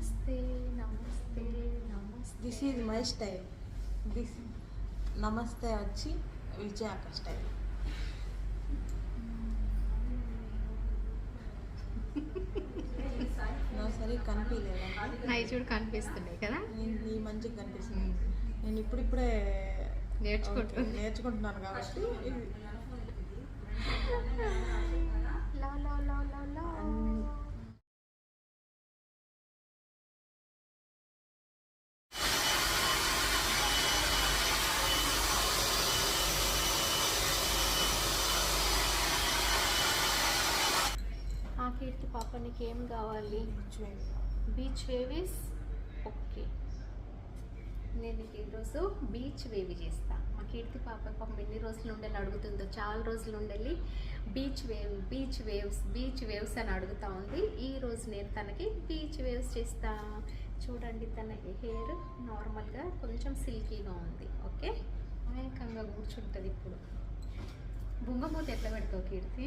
నమస్తే నమస్తే నమస్తే. This is my style this నమస్తే వచ్చి విజయాక స్టైల్ నా సరే కనిపించలేదండి నాయి చూడు కనిపిస్తున్నాయి కదా. నేను ఈ మంచిగా కనిపిస్తుంది. నేను ఇప్పుడిప్పుడే నేర్చుకుంటున్నా. ఓకే, నేర్చుకుంటున్నాను కాబట్టి. పాప నీకేం కావాలి చూడండి. బీచ్ వేవీస్ ఓకే నేను నీకు ఈరోజు బీచ్ వేవి చేస్తా. మా కీర్తి పాప పాపం ఎన్ని రోజులు ఉండాలి అడుగుతుందో చాలా రోజులు ఉండాలి. Beach wave beach waves beach waves అని అడుగుతా ఉంది. ఈ రోజు నేను తనకి బీచ్ వేవ్స్ చేస్తా. చూడండి తన హెయిర్ నార్మల్గా కొంచెం సిల్కీగా ఉంది. ఓకే అమాయకంగా కూర్చుంటుంది ఇప్పుడు. బుంగమూత ఎట్లా పెడతావు కీర్తి?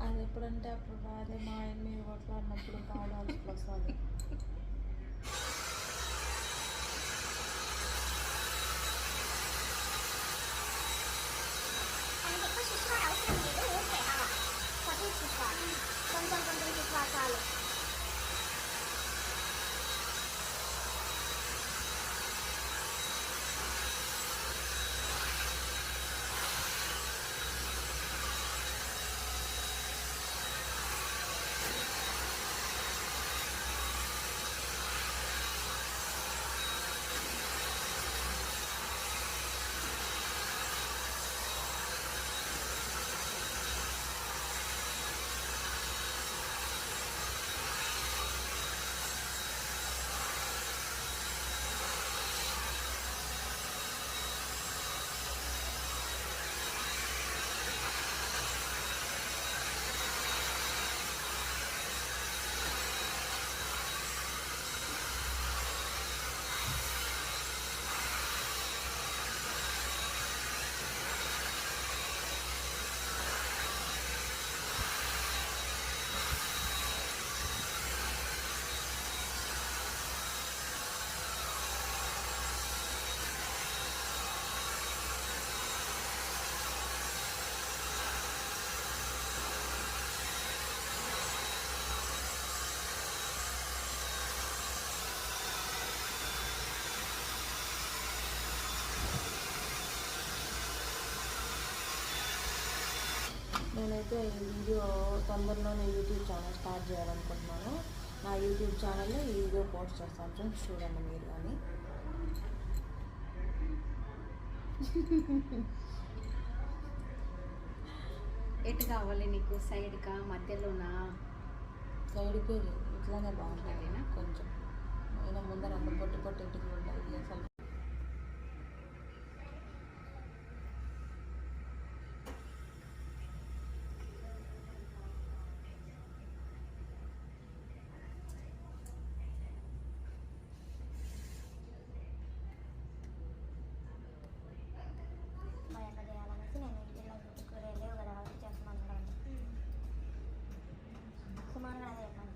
అది ఎప్పుడంటే అప్పుడు రాదే మా ఆయన మీద కొట్లాడినప్పుడు కావాల్సి వస్తుంది నేనైతే ఈ వీడియో తొందరలోనే యూట్యూబ్ ఛానల్ స్టార్ట్ చేయాలనుకుంటున్నాను. నా యూట్యూబ్ ఛానల్లో ఈ వీడియో పోస్ట్ చేస్తాను ఫ్రెండ్స్ చూడండి మీరు కానీ. ఎటు కావాలి నీకు? సైడ్కా? మధ్యలోనా? సైడ్కి ఇట్లానే బాగుంటుంది? కొంచెం. అయినా ముందర అంత పొట్టి పొట్టి ఇంటికి ఉంటాయి అసలు మరి ఎట్లా చేయాలనేసి నేను ఇంటిలో యూట్యూబ్లో లేవు కదా అవి చేస్తున్నాను అనుకోండి సుమారుగా అదే చెప్పాను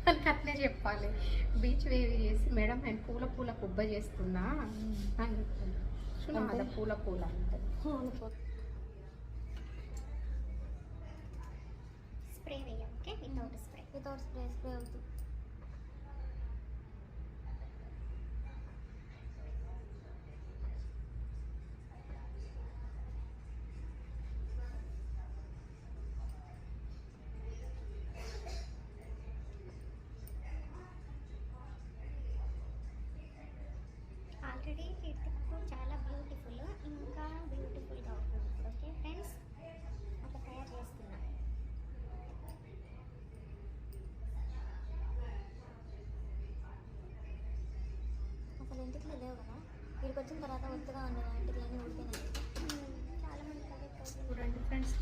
మనకి అట్లే చెప్పాలి. బీచ్ వేవి చేసి మేడం నేను పూల పూల కుబ్బ చేస్తున్నా అని చెప్తాను చూడు అంటే? అదే పూల పూల అంటది స్ప్రే వేయం okay? Without spray without spray spray అవుతుంది. వచ్చిన తర్వాత ఒత్తుగా ఉండేది ఇంటికి అన్నీ ప్రాబ్లం చూడండి ఫ్రెండ్స్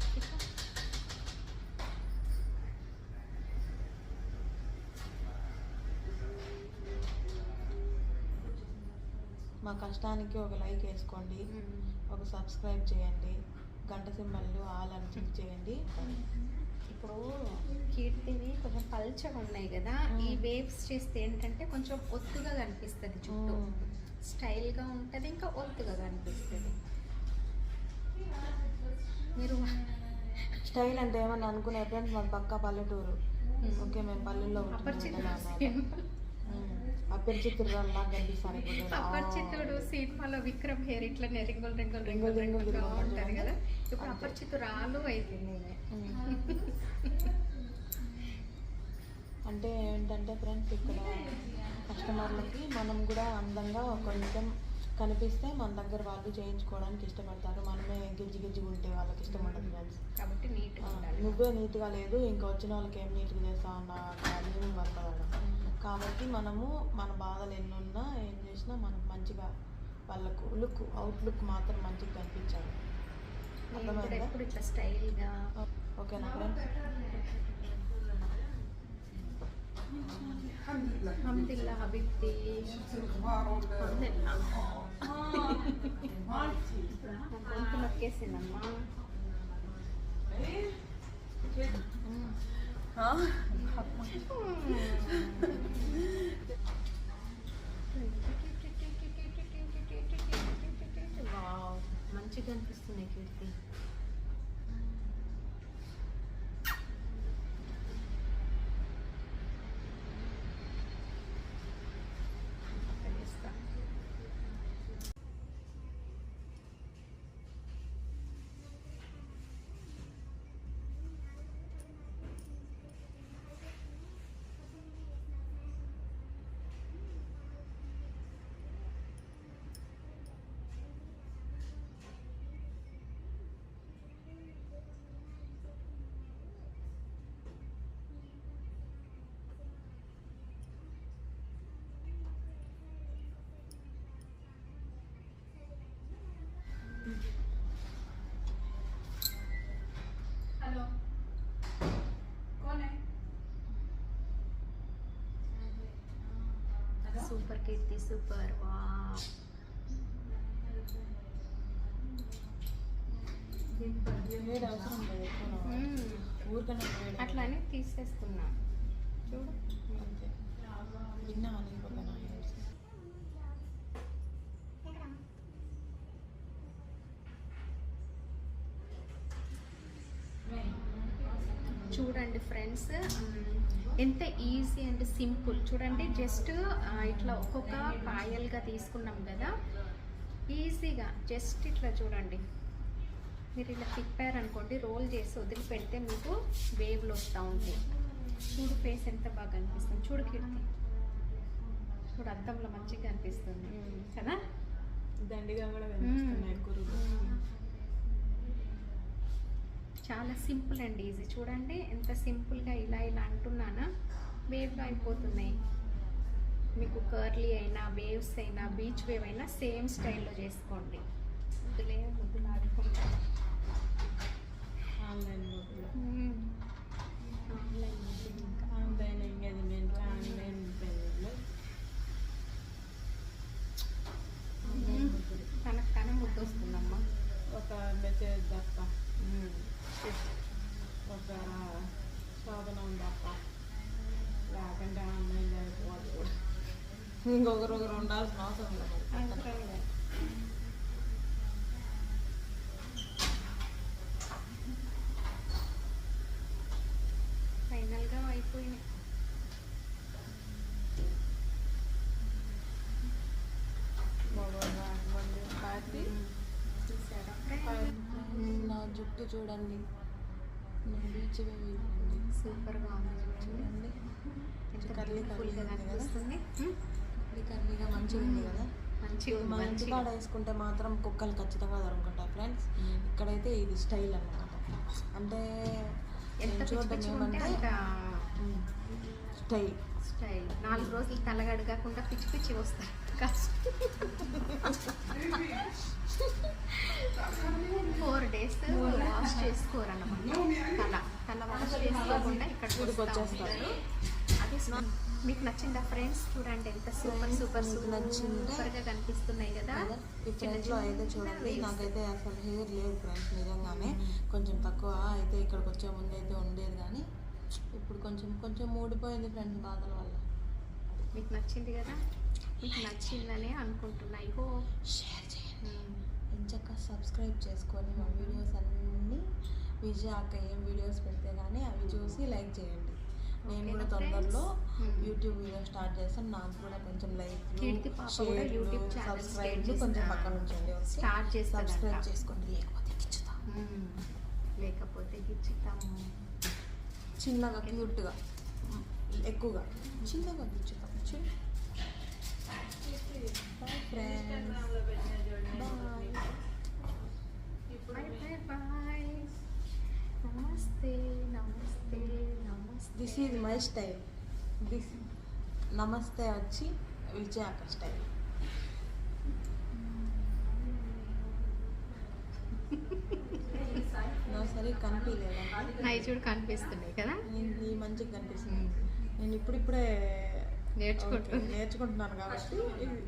మా కష్టానికి ఒక లైక్ వేసుకోండి ఒక సబ్స్క్రైబ్ చేయండి గంట సింబల్ ఆల్ అని క్లిక్ చేయండి. ఇప్పుడు కీర్తివి కొంచెం పల్చగా ఉన్నాయి కదా ఈ వేవ్స్ చేస్తే ఏంటంటే కొంచెం ఒత్తుగా కనిపిస్తుంది చుట్టూ. స్టైల్గా ఉంటుంది ఇంకా ఒత్తుగా కనిపిస్తుంది. మీరు స్టైల్ అంటే ఏమన్నా అనుకునే ఫ్రెండ్స్ మాది పక్క పల్లెటూరు. ఓకే మేము పల్లెల్లో అపరిచితురాల్లా కనిపిస్తాను అపరిచితుడు సినిమాలో విక్రమ్ హెయిర్ ఇట్లా రింగులు రింగులు రింగులు రింగులు ఉంటుంది కదా. ఇప్పుడు. అపరిచితురాలు అయిపోయింది. అంటే ఏంటంటే ఫ్రెండ్స్ ఇక్కడ కస్టమర్లకి మనం కూడా అందంగా కొంచెం కనిపిస్తే మన దగ్గర వాళ్ళు చేయించుకోవడానికి ఇష్టపడతారు. మనమే గిజ్జి గిజ్జిగా ఉంటే వాళ్ళకి ఇష్టం ఉండదు ఫ్రెండ్స్ కాబట్టి ఉండాలి. నువ్వే నీట్గా లేదు ఇంకా వచ్చిన వాళ్ళకి ఏం నీట్గా చేస్తావు అన్న ఫీలింగ్ వస్తుంది కాబట్టి మనము మన బాధలు ఎన్ని ఉన్నా ఏం చేసినా మనం మంచిగా వాళ్ళకు లుక్ అవుట్ లుక్ మాత్రం మంచిగా కనిపించాలి. నేను కూడా అర్థమైందా ఎప్పుడు ఇట్లా స్టైల్గా ఓకేనా ఫ్రెండ్స్ హమ్దిల్లా హబీబ్తి గొంతు నొక్కేసిందమ్మా వావ్, సూపర్ కీర్తి సూపర్ వా అట్లానే తీసేస్తున్నా. చూడు. చూడండి ఫ్రెండ్స్. ఎంత ఈజీ అండ్ సింపుల్ చూడండి జస్ట్ ఇట్లా ఒక్కొక్క పాయలుగా తీసుకున్నాం కదా. ఈజీగా జస్ట్ ఇట్లా చూడండి. మీరు ఇలా తిప్పారనుకోండి రోల్ చేసి వదిలిపెడితే మీకు వేవ్లు వస్తూ ఉంటాయి చూడు ఫేస్ ఎంత బాగా కనిపిస్తుంది. చూడు కీర్తి. చూడు అద్దంలో మంచిగా కనిపిస్తుంది. కదా? దండిగా కూడా చాలా సింపుల్ అండ్ ఈజీ. చూడండి ఎంత సింపుల్గా ఇలా అంటున్నానా? వేవ్గా అయిపోతున్నాయి. మీకు కర్లీ అయినా వేవ్స్ అయినా బీచ్ వేవ్ అయినా సేమ్ స్టైల్లో చేసుకోండి. ముద్దులే ముద్దులు ఆడుకుంటా ఆన్లైన్ ఆన్లైన్ ఇంకా. ఆన్లైన్. తనకు తన ముద్దు వస్తుందమ్మా. ఒక మెసేజ్ తప్ప. ఒక శోభనం తప్ప లేకుంటే ఆన్లైన్ అయిపోవాలి కూడా. ఇంకొకరు ఒకరు ఉండాల్సిన అవసరం లేదు. ఫైనల్గా అయిపోయినాయి. నా జుట్టు చూడండి. బీచ్ సూపర్గా ఉంది చూడండి. కర్లీ బ్యూటిఫుల్గా కర్లీ ఉంది కదా? కనిపిస్తుంది కర్లీగా మంచిగా ఉంది కదా? మంచిగా మన మంచిగా. ఇంటికాడ వేసుకుంటే మాత్రం కుక్కలు ఖచ్చితంగా దొరుకుంటాయి ఫ్రెండ్స్. ఇక్కడైతే ఇది స్టైల్ అన్నమాట. అంటే ఎంత అంత స్టైల్. స్టైల్. నాలుగు రోజులు తలగడగకుండా పిచ్చి పిచ్చి వస్తాయి ఫోర్ డేస్ వాష్ చేసుకోరన్నమాట. తల తల వాష్ చేసుకోకుండా ఇక్కడ వచ్చేస్తారు. అది మీకు నచ్చిందా ఫ్రెండ్స్? చూడండి ఎంత సూపర్ సూపర్ మీకు నచ్చిందా? సూపర్గా కనిపిస్తున్నాయి కదా. ఫ్రంట్లో అయితే చూడండి. నాకైతే అసలు హెయిర్ లేదు ఫ్రెండ్స్ నిజంగానే. కొంచెం తక్కువ అయితే ఇక్కడికి వచ్చే ముందు అయితే ఉండేది కానీ ఇప్పుడు కొంచెం కొంచెం ఊడిపోయింది ఫ్రెండ్స్ బాధల వల్ల. మీకు నచ్చింది కదా? మీకు నచ్చిందని అనుకుంటున్నా. ఇగో. షేర్ చేయండి. ఎంచక్క సబ్స్క్రైబ్ చేసుకొని మా వీడియోస్ అన్నీ విజయ అక్క ఏం వీడియోస్ పెడితే కానీ అవి చూసి లైక్ చేయండి. నేను కూడా తొందరలో. యూట్యూబ్ వీడియో స్టార్ట్ చేస్తాను. నాకు కూడా కొంచెం లైక్ యూట్యూబ్ సబ్స్క్రైబ్ కొంచెం పక్కన ఉంచండి స్టార్ట్ చేస్తాడంట. సబ్స్క్రైబ్ చేసుకోండి లేకపోతే గిచ్చుతాం. లేకపోతే గిచ్చుతాము చిన్నగా క్యూట్గా ఎక్కువగా. చిన్నగా గిచ్చుతాం చిన్న bye friends bye bye bye నమస్తే నమస్తే నమస్తే this is my style this నమస్తే వచ్చి విజయాక స్టైల్ సరే కనిపించలేదా నై చూడు కనిపిస్తున్నాయి కదా? నేను మంచిగా కనిపిస్తుంది. నేను ఇప్పుడిప్పుడే నేర్చుకుంటున్నా. ఓకే, నేర్చుకుంటున్నాను కాబట్టి ఇవి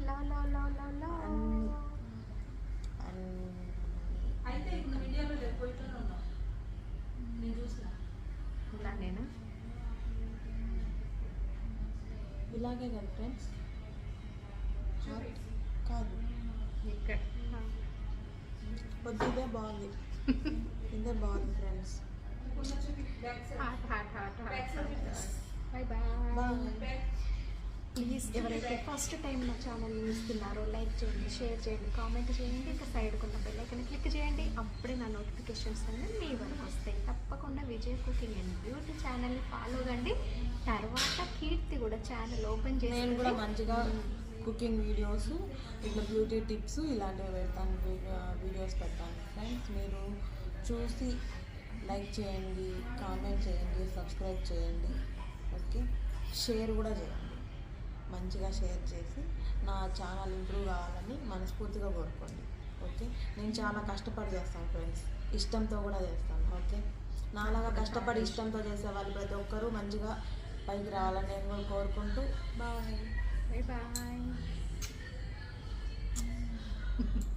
లా లా లా లా. లా అన్ని- అన్ని ఇలానేనా ఇలాగే కదా ఫ్రెండ్స్? కాదు. ఇక్కడ. ఇదే బాగుంది. ఇదే బాగుంది ఫ్రెండ్స్. బాయ్ బాయ్ ప్లీజ్ ఎవరైతే ఫస్ట్ టైం నా ఛానల్ చూస్తున్నారో లైక్ చేయండి షేర్ చేయండి కామెంట్ చేయండి ఇంకా సైడ్ ఉన్న బెల్లైకన్ క్లిక్ చేయండి. అప్పుడే నా నోటిఫికేషన్స్ అన్నీ మీ వరకు వస్తాయి. తప్పకుండా విజయ్ కుకింగ్ అండ్ బ్యూటీ ఛానల్ని ఫాలో కండి. తర్వాత కీర్తి కూడా ఛానల్ ఓపెన్ చేసి నేను కూడా మంచిగా కుకింగ్ వీడియోస్ ఇట్లా బ్యూటీ టిప్స్ ఇలాంటివి పెడతాను వీడియోస్ పెడతాను. ఫ్రెండ్స్ మీరు చూసి లైక్ చేయండి కామెంట్ చేయండి సబ్స్క్రైబ్ చేయండి ఓకే? షేర్ కూడా చేయండి. మంచిగా షేర్ చేసి నా ఛానల్ ఇంప్రూవ్ కావాలని మనస్ఫూర్తిగా కోరుకోండి. ఓకే? నేను చాలా కష్టపడి చేస్తాను ఫ్రెండ్స్. ఇష్టంతో కూడా చేస్తాను. ఓకే? నాలాగా కష్టపడి ఇష్టంతో చేసే వాళ్ళు ప్రతి ఒక్కరూ మంచిగా పైకి రావాలని నేను కూడా కోరుకుంటూ బాయ్. బాయ్. బాయ్.